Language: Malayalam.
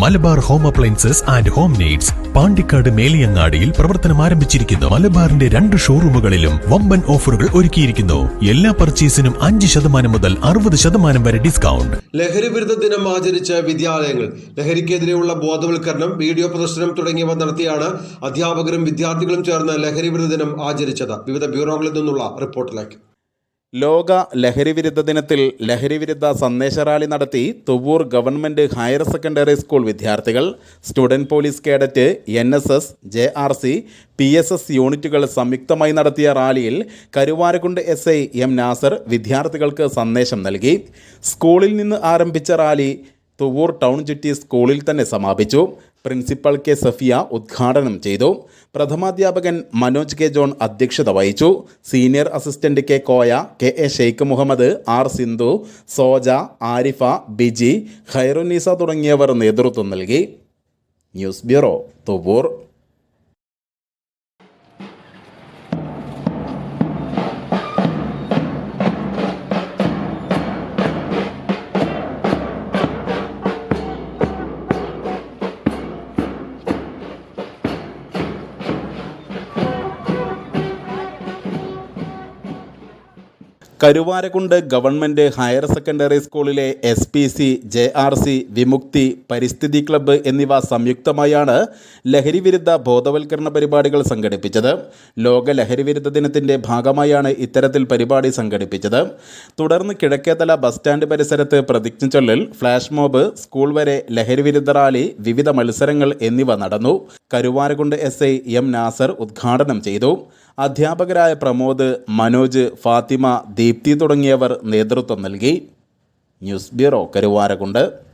Malabar home appliances and home needs Pandikkad മേലിയങ്ങാടിയിൽ പ്രവർത്തനം ആരംഭിച്ചിരിക്കുന്നു. മലബാറിന്റെ രണ്ട് ഷോറൂമുകളിലും വമ്പൻ ഓഫറുകൾ ഒരുക്കിയിരിക്കുന്നു. എല്ലാ പർച്ചേസിനും അഞ്ച് ശതമാനം മുതൽ അറുപത് ശതമാനം വരെ ഡിസ്കൗണ്ട്. ലഹരി വിരുദ്ധ ദിനം ആചരിച്ച വിദ്യാലയങ്ങൾ ലഹരിക്കെതിരെയുള്ള ബോധവൽക്കരണം വീഡിയോ പ്രദർശനം തുടങ്ങിയവ നടത്തിയാണ് അധ്യാപകരും വിദ്യാർത്ഥികളും ചേർന്ന് ലഹരി വിരുദ്ധ ദിനം ആചരിച്ചത്. വിവിധ ബ്യൂറോകളിൽ നിന്നുള്ള റിപ്പോർട്ടിലേക്ക്. ലോക ലഹരി വിരുദ്ധ ദിനത്തിൽ ലഹരി വിരുദ്ധ സന്ദേശ റാലി നടത്തി Thuvvur government higher secondary school വിദ്യാർത്ഥികൾ student police cadet N S S J R C P S S യൂണിറ്റുകൾ സംയുക്തമായി നടത്തിയ റാലിയിൽ Karuvarakundu S I M Nasar വിദ്യാർത്ഥികൾക്ക് സന്ദേശം നൽകി. സ്കൂളിൽ നിന്ന് ആരംഭിച്ച റാലി തുവൂർ ടൗൺ ചുറ്റി സ്കൂളിൽ തന്നെ സമാപിച്ചു. പ്രിൻസിപ്പൽ കെ സഫിയ ഉദ്ഘാടനം ചെയ്തു. പ്രഥമാധ്യാപകൻ മനോജ് കെ ജോൺ അധ്യക്ഷത വഹിച്ചു. Senior assistant K Koya K A Sheikh Muhammad R Sindhu Soja Arifa Biji Hairunisa തുടങ്ങിയവർ നേതൃത്വം നൽകി. News bureau Thuvvur Karuvarakundu government higher secondary സ്കൂളിലെ S P C J R C Vimukthi പരിസ്ഥിതി ക്ലബ്ബ് എന്നിവ സംയുക്തമായാണ് ലഹരി വിരുദ്ധ ബോധവൽക്കരണ പരിപാടികൾ സംഘടിപ്പിച്ചത്. ലോക ലഹരിവിരുദ്ധ ദിനത്തിന്റെ ഭാഗമായാണ് ഇത്തരത്തിൽ പരിപാടി സംഘടിപ്പിച്ചത്. തുടർന്ന് കിഴക്കേതല ബസ് സ്റ്റാൻഡ് പരിസരത്ത് പ്രതിജ്ഞ ചൊല്ലൽ ഫ്ലാഷ് മോബ് സ്കൂൾ വരെ ലഹരിവിരുദ്ധ റാലി വിവിധ മത്സരങ്ങൾ എന്നിവ നടന്നു. Karuvarakundu S I M Nasar ഉദ്ഘാടനം ചെയ്തു. അധ്യാപകരായ പ്രമോദ് മനോജ് ഫാത്തിമ ദീപ്തി തുടങ്ങിയവർ നേതൃത്വം നൽകി. News bureau Karuvarakundu